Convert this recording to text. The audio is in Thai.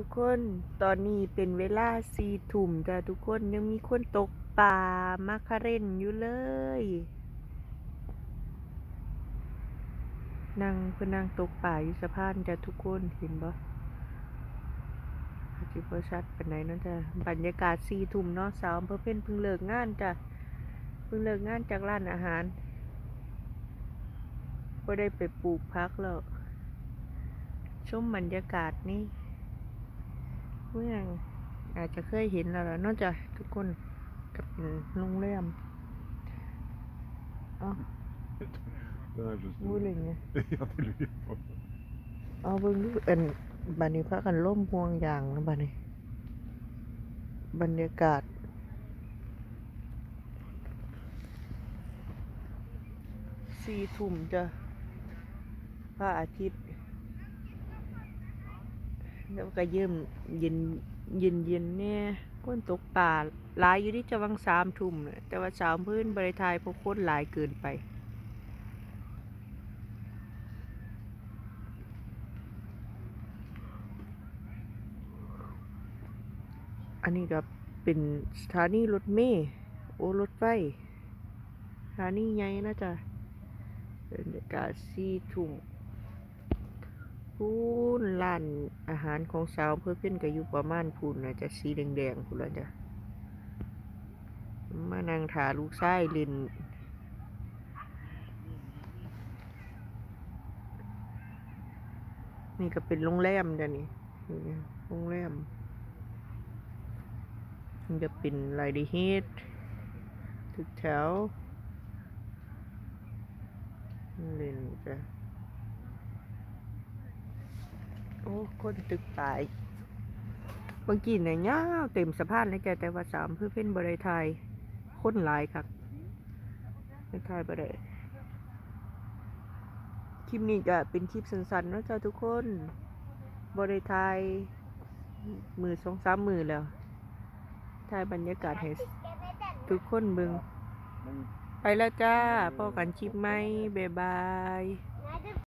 ทุกคนตอนนี้เป็นเวลาสี่ทุ่มจ้ะทุกคนยังมีคนตกปลามาคาเรนอยู่เลยนั่งเพื่อนั่งตกปลาอยู่สะพานจ้ะทุกคนเห็นบ่อาจจิบชัดเป็นไหนเนาะจ้ะบรรยากาศสี่ทุ่มเนาะสาวอำเภอเพ่นเพิ่งเลิกงานจ้ะเพิ่งเลิกงานจากร้านอาหารก็ได้ไปปลูกพักแล้วชมบรรยากาศนี่ เมือง อาจจะเคยเห็นแล้วล่ะนอกจากทุกคนกับเป็นโรงแรมอ๋อ Den är just วู้เลยไง Ja, det ligger på. เอาเบิ่งดูอันบัดนี้พากันล่มพวงอย่างนะบัดนี้ บรรยากาศ สี่ทุ่มจ้ะพระอาทิตย์ แล้วก็เยิ่มเย็นเย็นเย็นเนี่ยคนตกป่าหลายอยู่ที่จะวังสามทุ่มแต่ว่าสามพื้นบริทายพราะคนหลายเกินไปอันนี้ก็เป็นสถานีรถเมล์โอ้รถไฟสถานีใหญ่นะจ๊ะบรรยากาศซีทุ่ม พูนร้านอาหารของสาวเพื่อเพื่อนก็อยู่ประมาณพูนนะจะสีแดงๆพูนละจ้ะมานั่งถาลูกไส้ลินนี่ก็เป็นโรงแรมจ้ะนี่โรงแรมมันจะเป็นไรดีเฮดตึกแถวเล่นจ้ะ โอ้ คนตึกตายบางกีเนี่ยยาวเต็มสะพานเลยจ้ะแต่ว่าสามเพื่อเพ่นบริไทยคนหลายครับไม่ทยบริคลิปนี้จะเป็นคลิปสั้นๆนะจ้ะทุกคนบริไทยมือสองสามมือแล้วถ่ายบรรยากาศให้ทุกคนเบิงไปแล้วจ้าพอกันคลิปไหมบ๊ายบาย